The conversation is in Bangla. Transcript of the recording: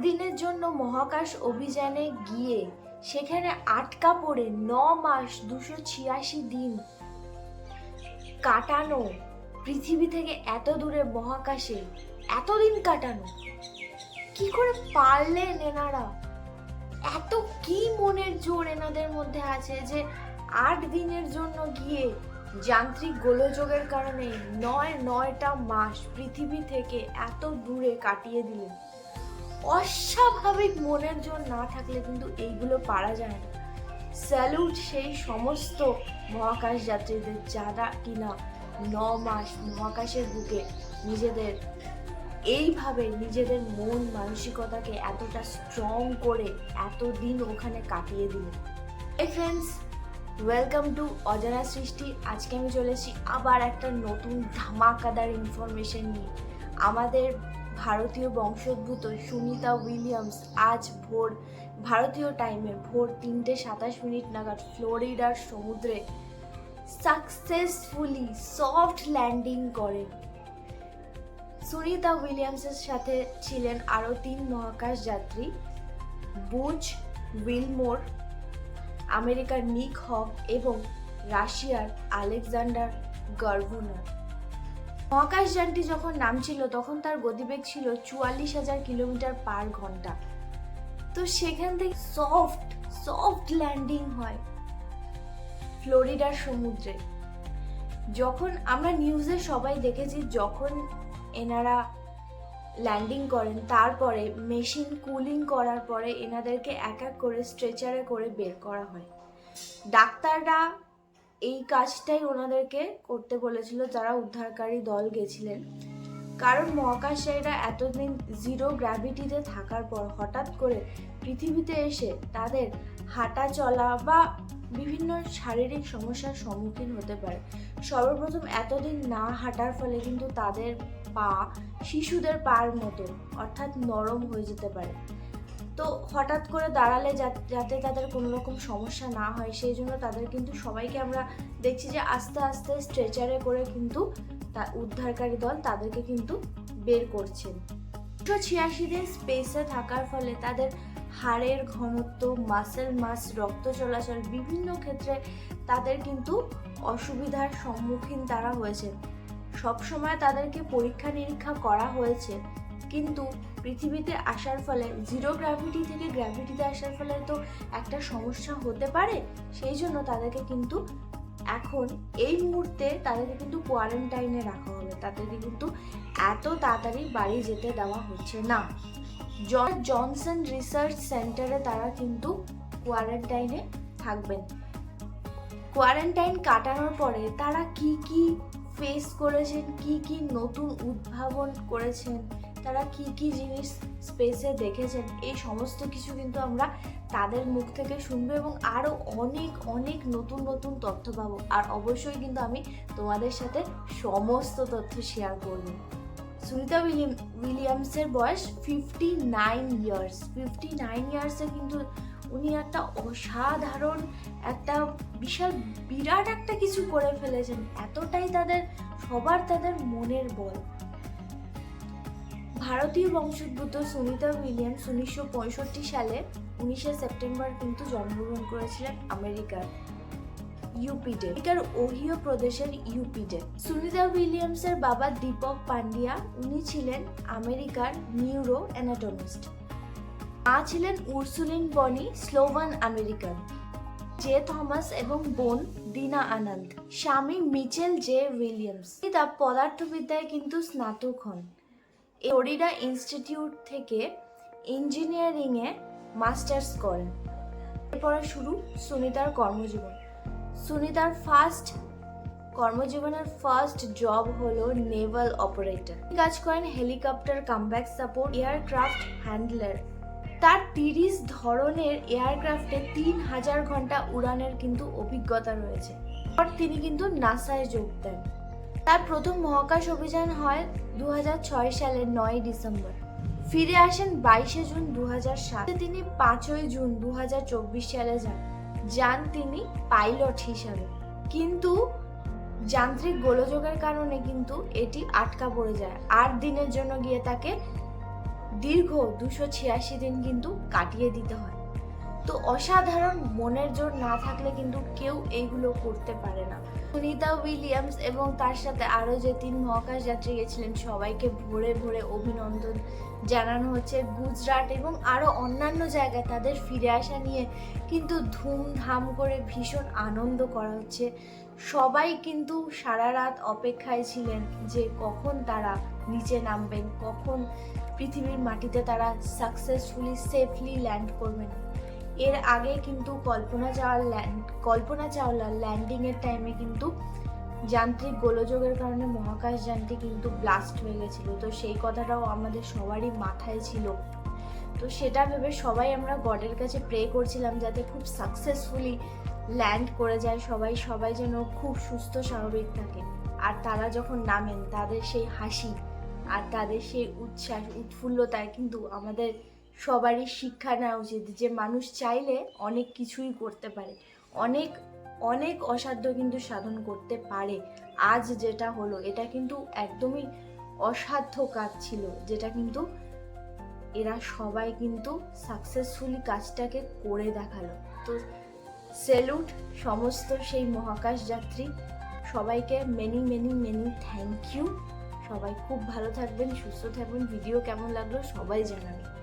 দিনের জন্য মহাকাশ অভিযানে গিয়ে সেখানে আটকা পড়ে ন মাস দুশো ছিয়াশি দিন কাটানো। পৃথিবী থেকে এত দূরে মহাকাশে এতদিন কাটানো। কি করে পারলেন এনারা? এত কি মনের জোর এনাদের মধ্যে আছে যে আট দিনের জন্য গিয়ে যান্ত্রিক গোলযোগের কারণে নয় নয়টা মাস পৃথিবী থেকে এত দূরে কাটিয়ে দিলেন? অস্বাভাবিক মনের জোর না থাকলে কিন্তু এইগুলো পারা যায় না। স্যালুট সেই সমস্ত মহাকাশ যাত্রীদের যারা কিনা ন মাস মহাকাশের বুকে নিজেদের, এইভাবে নিজেদের মন মানসিকতাকে এতটা স্ট্রং করে এতদিন ওখানে কাটিয়ে দিলেন। এই ফ্রেন্ডস ওয়েলকাম টু অজানা সৃষ্টি। আজকে আমি চলেছি আবার একটা নতুন ধামাকাদার ইনফরমেশন নিয়ে। আমাদের ভারতীয় বংশোদ্ভূত সুনিতা উইলিয়ামস আজ ভোর, ভারতীয় টাইমে ভোর তিনটে সাতাশ মিনিট নাগাদ ফ্লোরিডার সমুদ্রে সাকসেসফুলি সফট ল্যান্ডিং করেন সুনিতা উইলিয়ামসের সাথে ছিলেন আরও তিন মহাকাশ যাত্রী, বুজ, উইলমোর, আমেরিকার নিক হক এবং রাশিয়ার আলেকজান্ডার গার্ভনার মহাকাশযানটি যখন নামছিল, তখন তার গতিবেগ ছিল চুয়াল্লিশ হাজার কিলোমিটার পার ঘণ্টা। তো সেখান থেকে সফট সফট ল্যান্ডিং হয় ফ্লোরিডার সমুদ্রে। যখন আমরা নিউজে সবাই দেখেছি, যখন এনারা ল্যান্ডিং করেন, তারপরে মেশিন কুলিং করার পরে এনাদেরকে এক এক করে স্ট্রেচারে করে বের করা হয়। ডাক্তাররা এই কাজটাই ওনাদেরকে করতে বলেছিল যারা উদ্ধারকারী দল গেছিলেন। কারণ মহাকাশচারীরা এতদিন জিরো গ্র্যাভিটিতে থাকার পর হঠাৎ করে পৃথিবীতে এসে তাদের হাঁটা চলা বা বিভিন্ন শারীরিক সমস্যার সম্মুখীন হতে পারে। সর্বপ্রথম এতদিন না হাঁটার ফলে কিন্তু তাদের পা শিশুদের পার মতো অর্থাৎ নরম হয়ে যেতে পারে। তো হঠাৎ করে দাঁড়ালে যাতে তাদের কোনো রকম সমস্যা না হয়, সেই জন্য তাদের কিন্তু সবাইকে আমরা দেখছি যে আস্তে আস্তে স্ট্রেচারে করে কিন্তু তা, উদ্ধারকারী দল তাদেরকে কিন্তু বের করছেন দুশো ছিয়াশি দিন স্পেসে থাকার ফলে তাদের হাড়ের ঘনত্ব মাসেল মাস রক্ত চলাচল বিভিন্ন ক্ষেত্রে তাদের কিন্তু অসুবিধার সম্মুখীন তারা হয়েছে সবসময় তাদেরকে পরীক্ষা নিরীক্ষা করা হয়েছে। কিন্তু পৃথিবীতে আসার ফলে জিরো গ্র্যাভিটি থেকে গ্র্যাভিটিতে আসার ফলে তো একটা সমস্যা হতে পারে। সেই জন্য তাদেরকে কিন্তু এখন এই মুহূর্তে তাদেরকে কিন্তু কোয়ারেন্টাইনে রাখা হবে। তাদেরকে কিন্তু এত তাড়াতাড়ি বাড়ি যেতে দেওয়া হচ্ছে না। জন জনসন রিসার্চ সেন্টারে তারা কিন্তু কোয়ারেন্টাইনে থাকবেন। কোয়ারেন্টাইন কাটানোর পরে তারা কি কি ফেস করেছেন, কি কি নতুন উদ্ভাবন করেছেন তারা কি কি জিনিস স্পেসে দেখেছেন? এই সমস্ত কিছু কিন্তু আমরা তাদের মুখ থেকে শুনব এবং আরও অনেক অনেক নতুন নতুন তথ্য পাবো। আর অবশ্যই কিন্তু আমি তোমাদের সাথে সমস্ত তথ্য শেয়ার করব। সুনিতা উইলিয়াম, উইলিয়ামসের বয়স fifty nine years fifty nine ইয়ার্সে কিন্তু উনি একটা অসাধারণ, একটা বিশাল, বিরাট একটা কিছু করে ফেলেছেন। এতটাই তাদের, সবার তাদের মনের বল। ভারতীয় বংশোদ্ভূত সুনিতা উইলিয়ামস উনিশশো পঁয়ষট্টি সালে উনিশে সেপ্টেম্বর কিন্তু জন্মগ্রহণ করেছিলেন আমেরিকার ইউপিডে আমেরিকার ওহিও প্রদেশের ইউপিডে সুনিতা উইলিয়ামসের বাবা দীপক পান্ডিয়া উনি ছিলেন আমেরিকার নিউরো অ্যানাটমিস্ট মা ছিলেন উর্সুলিন বনি, স্লোভান আমেরিকান, জে থমাস এবং বোন ডিনা আনন্দ। স্বামী মিচেল জে উইলিয়ামস। পদার্থবিদ্যায় কিন্তু স্নাতক হন। ফ্লোরিডা ইনস্টিটিউট থেকে ইঞ্জিনিয়ারিংয়ে মাস্টার্স করেন। এরপর শুরু সুনিতার কর্মজীবন। সুনিতার ফার্স্ট কর্মজীবনের ফার্স্ট জব হলো নেভাল অপারেটর কাজ করেন helicopter combat support aircraft handler তার তিরিশ ধরনের এয়ারক্রাফটে তিন হাজার ঘণ্টা উড়ানের কিন্তু অভিজ্ঞতা রয়েছে। তিনি কিন্তু নাসায় যোগ দেন। তার প্রথম মহাকাশ অভিযান হয় দু হাজার ছয় সালের নয় ডিসেম্বর। ফিরে আসেন বাইশে জুন দু সালে তিনি পাঁচই জুন দু হাজার চব্বিশ সালে যান যান তিনি পাইলট হিসাবে। কিন্তু যান্ত্রিক গোলযোগের কারণে কিন্তু এটি আটকা পড়ে যায়। আট দিনের জন্য গিয়ে তাকে দীর্ঘ দুশো ছিয়াশি দিন কিন্তু কাটিয়ে দিতে হয়। তো অসাধারণ মনের জোর না থাকলে কিন্তু কেউ এইগুলো করতে পারে না। সুনিতা উইলিয়ামস এবং তার সাথে আরও যে তিন মহাকাশ যাত্রী গেছিলেন, সবাইকে ভরে ভরে অভিনন্দন জানানো হচ্ছে। গুজরাট এবং আরও অন্যান্য জায়গায় তাদের ফিরে আসা নিয়ে কিন্তু ধুমধাম করে ভীষণ আনন্দ করা হচ্ছে। সবাই কিন্তু সারা রাত অপেক্ষায় ছিলেন যে কখন তারা নিচে নামবেন, কখন পৃথিবীর মাটিতে তারা সাকসেসফুলি সেফলি ল্যান্ড করবেন। এর আগে কিন্তু কল্পনা চাওয়ার ল্যান্ড কল্পনা চাওলার ল্যান্ডিংয়ের টাইমে কিন্তু যান্ত্রিক গোলযোগের কারণে মহাকাশ যানটি কিন্তু ব্লাস্ট হয়ে গেছিল। তো সেই কথাটাও আমাদের সবারই মাথায় ছিল। তো সেটা ভেবে সবাই আমরা গডের কাছে প্রে করছিলাম যাতে খুব সাকসেসফুলি ল্যান্ড করে যায় সবাই সবাই যেন খুব সুস্থ, স্বাভাবিক থাকে। আর তারা যখন নামেন, তাদের সেই হাসি আর তাদের সেই উচ্ছ্বাস, উৎফুল্লতায় কিন্তু আমাদের সবারই শিক্ষা নেওয়া উচিত যে মানুষ চাইলে অনেক কিছুই করতে পারে। অনেক অনেক অসাধ্য কিন্তু সাধন করতে পারে। আজ যেটা হলো, এটা কিন্তু একদমই অসাধ্য কাজ ছিল, যেটা কিন্তু এরা সবাই কিন্তু সাকসেসফুলি কাজটাকে করে দেখাল। তো সেলুট সমস্ত সেই মহাকাশ যাত্রী। সবাইকে many many many thank you সবাই খুব ভালো থাকবেন, সুস্থ থাকবেন। ভিডিও কেমন লাগল সবাই জানাবেন।